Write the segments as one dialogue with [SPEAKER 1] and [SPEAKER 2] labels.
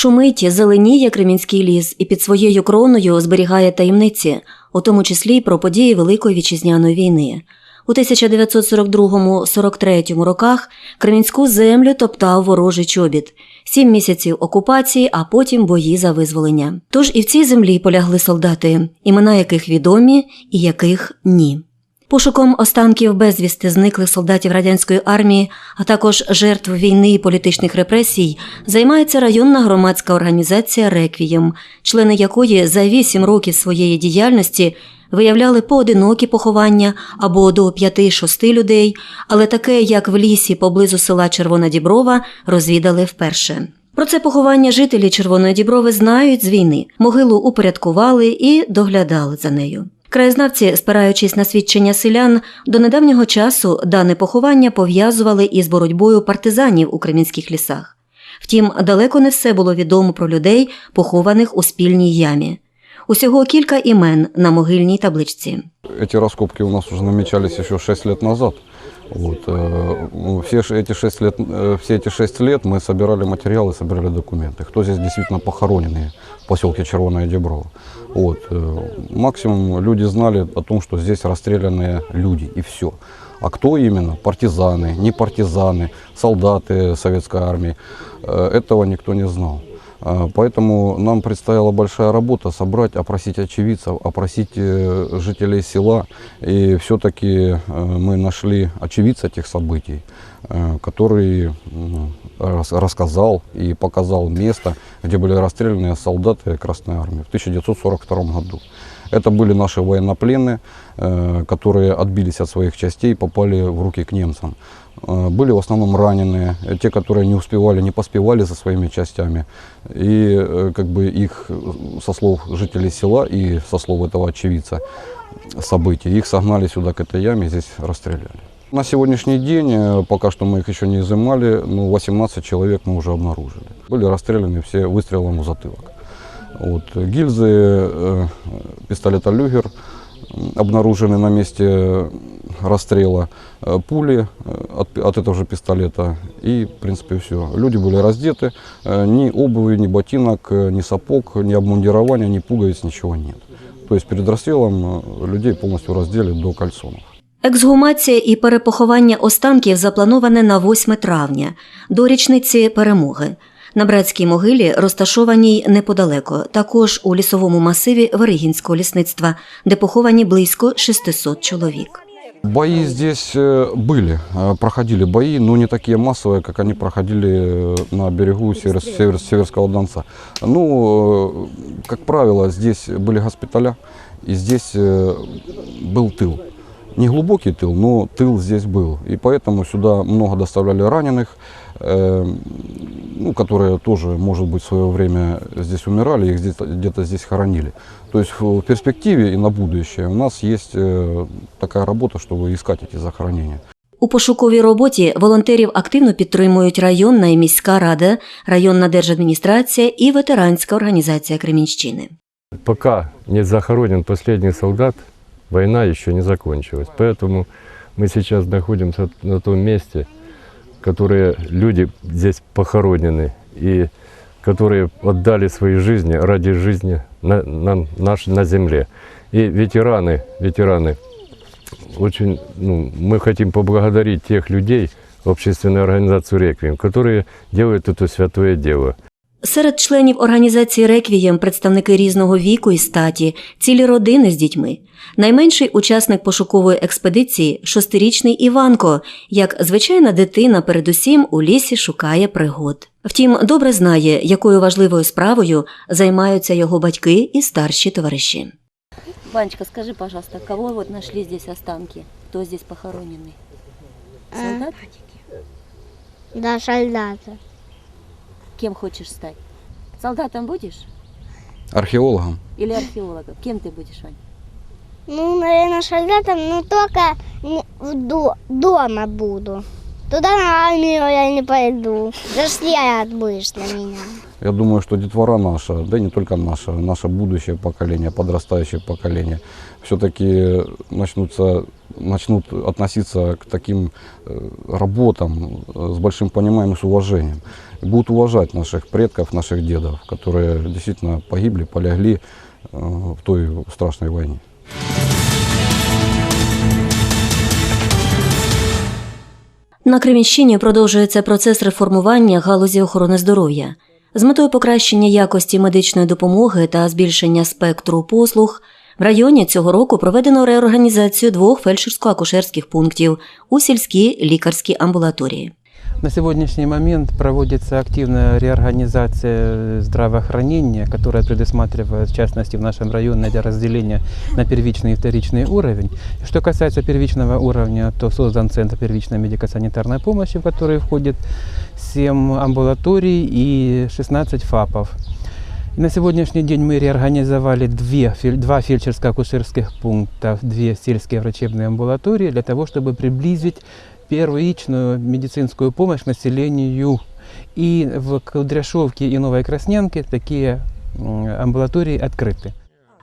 [SPEAKER 1] Шумить, зеленіє Кремінський ліс і під своєю кроною зберігає таємниці, у тому числі й про події Великої вітчизняної війни. У 1942-43 роках Кремінську землю топтав ворожий чобіт, сім місяців окупації, а потім бої за визволення. Тож і в цій землі полягли солдати, імена яких відомі і яких ні. Пошуком останків безвісти зниклих солдатів радянської армії, а також жертв війни і політичних репресій, займається районна громадська організація Реквієм, члени якої за вісім років своєї діяльності виявляли поодинокі поховання або до 5-6 людей, але таке, як в лісі поблизу села Червона Діброва, розвідали вперше. Про це поховання жителі Червоної Діброви знають з війни. Могилу упорядкували і доглядали за нею. Краєзнавці, спираючись на свідчення селян, до недавнього часу дане поховання пов'язували із боротьбою партизанів у кремінських лісах. Втім, далеко не все було відомо про людей, похованих у спільній ямі. Усього кілька імен на могильній табличці.
[SPEAKER 2] Эти раскопки у нас уже намечались еще 6 лет назад. Вот, э, ну, все ш- эти 6 лет, э, все эти 6 лет мы собирали материалы, собирали документы. Кто здесь действительно похороненные в поселке Червоная Деброва. Вот, э, максимум люди знали о том, что здесь расстрелянные люди и все. А кто именно? Партизаны, не партизаны, солдаты советской армии. Э, этого никто не знал. А, Поэтому нам предстояла большая работа собрать, опросить очевидцев, опросить э, жителей села. И все-таки мы нашли очевидца этих событий, э, который рас- рассказал и показал место, где были расстреляны солдаты Красной Армии в 1942 году. Это были наши военнопленные, э, которые отбились от своих частей и попали в руки к немцам. Э, Были в основном раненые, э, те, которые не успевали, не поспевали за своими частями. И как бы их, со слов жителей села и со слов этого очевидца событий, их согнали сюда к этой яме, здесь расстреляли. На сегодняшний день, пока что мы их еще не изымали, ну, 18 человек мы уже обнаружили. Были расстреляны все выстрелом в затылок. Вот. Гильзы э, пистолета «Люгер» м, обнаружены на месте э, расстрела, э, пули э, от, от этого же пистолета и, в принципе, все. Люди были раздеты, э, ни обуви, ни ботинок, э, ни сапог, ни обмундирования, ни пуговиц, ничего нет. То есть перед расстрелом э, людей полностью раздели до кальсонов.
[SPEAKER 1] Екзгумація і перепоховання останків заплановане на 8 травня, до річниці перемоги. На братській могилі, розташованій неподалеко, також у лісовому масиві Веригінського лісництва, де поховані близько 600 чоловік.
[SPEAKER 2] Бои здесь э, были, э, проходили бои, но не такие массовые, как они проходили э, на берегу Север- Север- Северского Донца. Ну, э, как правило, здесь были госпиталя, и здесь э, был тыл. Не глубокий тыл, но тыл здесь был. И поэтому сюда много доставляли раненых, э, ну, которые тоже, может быть, в свое время здесь умирали, их здесь- где-то здесь хоронили. То есть в перспективе и на будущее у нас есть э, такая работа, чтобы искать эти захоронения.
[SPEAKER 1] У пошуковій роботі волонтерів активно підтримують районна і міська рада, районна держадміністрація і ветеранська організація Кремінщини.
[SPEAKER 3] Пока не захоронен последний солдат, война еще не закончилась. Поэтому мы сейчас находимся на том месте, которые люди здесь похоронены и которые отдали свои жизни ради жизни на, на, наш, на земле. И ветераны, ветераны, очень, ну, мы хотим поблагодарить тех людей, общественную организацию «Реквием», которые делают это святое дело.
[SPEAKER 1] Серед членів організації Реквієм представники різного віку і статі, цілі родини з дітьми. Найменший учасник пошукової експедиції шостирічний Іванко, як звичайна дитина, передусім у лісі шукає пригод. Втім, добре знає, якою важливою справою займаються його батьки і старші товариші.
[SPEAKER 4] Ванечка, скажи, пожалуйста, кого вот нашли здесь останки? Кто здесь похороненный? Солдат?
[SPEAKER 5] Да, солдата.
[SPEAKER 4] Кем хочешь стать? Солдатом будешь?
[SPEAKER 2] Археологам
[SPEAKER 4] Или археологом? Кем ты будешь, Вань?
[SPEAKER 5] Ну, наверное, солдатом, но только до- дома буду. Туда на армию я не пойду. Расстрелят будешь на меня.
[SPEAKER 2] Я думаю, что детвора наша, да и не только наша, наше будущее поколение, подрастающее поколение, все-таки начнутся начнут относиться к таким э, работам э, с большим пониманием и с уважением. И будут уважать наших предков, наших дедов, которые действительно погибли, полягли э, в той страшной войне.
[SPEAKER 1] На Кремінщині продовжується процес реформування галузі охорони здоров'я. З метою покращення якості медичної допомоги та збільшення спектру послуг в районі цього року проведено реорганізацію двох фельдшерсько-акушерських пунктів у сільській лікарській амбулаторії.
[SPEAKER 6] На сегодняшний момент проводится активная реорганизация здравоохранения, которая предусматривает, в частности, в нашем районе разделение на первичный и вторичный уровень. Что касается первичного уровня, то создан Центр первичной медико-санитарной помощи, в который входит 7 амбулаторий и 16 ФАПов. И на сегодняшний день мы реорганизовали две, фель- два фельдшерско-акушерских пункта, две сельские врачебные амбулатории для того, чтобы приблизить первичную медицинскую помощь населению. И в Кудряшовке и Новой Краснянке такие м, амбулатории открыты.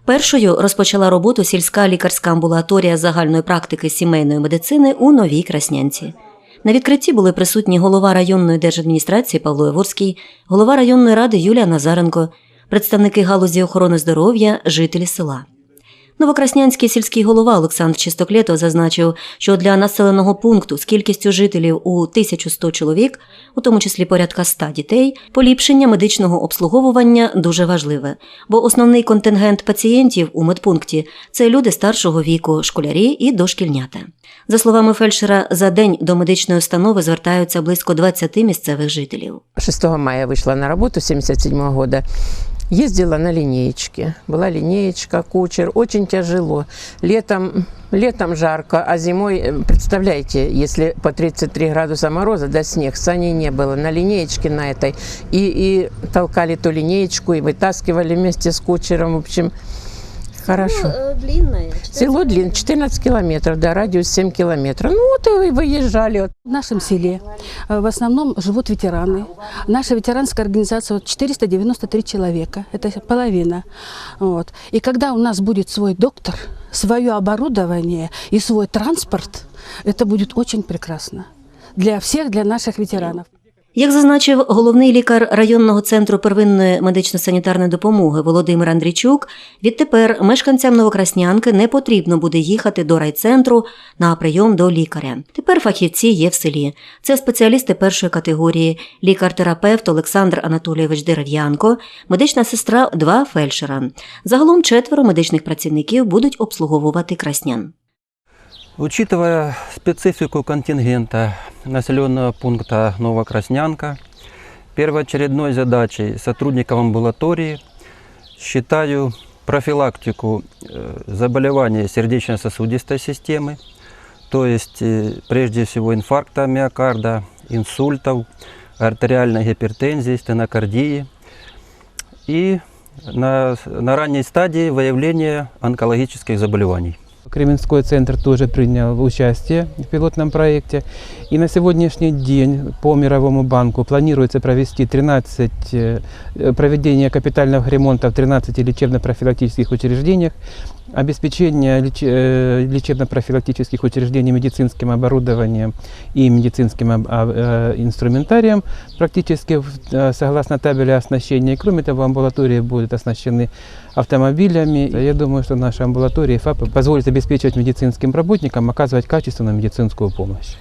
[SPEAKER 1] Першою розпочала роботу сільська лікарська амбулаторія загальної практики сімейної медицини у Новій Краснянці. На відкритті були присутні голова районної держадміністрації Павло Яворський, голова районної ради Юлія Назаренко, представники галузі охорони здоров'я, жителі села. Новокраснянський сільський голова Олександр Чистоклєто зазначив, що для населеного пункту з кількістю жителів у 1100 чоловік, у тому числі порядка 100 дітей, поліпшення медичного обслуговування дуже важливе, бо основний контингент пацієнтів у медпункті це люди старшого віку, школярі і дошкільнята. За словами фельдшера, за день до медичної установи звертаються близько 20 місцевих жителів.
[SPEAKER 7] 6 мая вышла на работу 77 года. Ездила на линеечке. Была линеечка, кучер. Очень тяжело. Летом, летом жарко, а зимой, э, представляете, если по 33 градуса мороза, да снег, саней не было. На линеечке на этой. И, и толкали ту линеечку, и вытаскивали вместе с кучером. В общем, хорошо.
[SPEAKER 4] длинная.
[SPEAKER 7] Село длин 14 километров, да, радиус 7 километров. Ну вот и выезжали.
[SPEAKER 8] В нашем селе э, в основном живут ветераны. Наша ветеранская организация вот 493 человека, это половина. Вот. И когда у нас будет свой доктор, свое оборудование и свой транспорт, это будет очень прекрасно для всех, для наших ветеранов.
[SPEAKER 1] Як зазначив головний лікар районного центру первинної медично-санітарної допомоги Володимир Андрійчук, відтепер мешканцям Новокраснянки не потрібно буде їхати до райцентру на прийом до лікаря. Тепер фахівці є в селі. Це спеціалісти першої категорії, лікар-терапевт Олександр Анатолійович Дерев'янко, медична сестра, два фельдшера. Загалом четверо медичних працівників будуть обслуговувати краснян.
[SPEAKER 9] Учитывая специфику контингента населенного пункта Новокраснянка, первоочередной задачей сотрудников амбулатории считаю профилактику э, заболеваний сердечно-сосудистой системы, то есть э, прежде всего инфаркта миокарда, инсультов, артериальной гипертензии, стенокардии и на, на ранней стадии выявления онкологических заболеваний.
[SPEAKER 6] Кременской центр тоже принял участие в пилотном проекте. И на сегодняшний день по Мировому банку планируется провести 13, э, проведение капитального ремонта в 13 лечебно-профилактических учреждениях, обеспечение леч- э, лечебно-профилактических учреждений медицинским оборудованием и медицинским об- а- э, инструментарием практически в- э, согласно табеля оснащения. И кроме того, амбулатории будут оснащены автомобилями. Я думаю, что наши амбулатории и ФАПы позволят обеспечивать медицинским работникам оказывать качественную медицинскую помощь.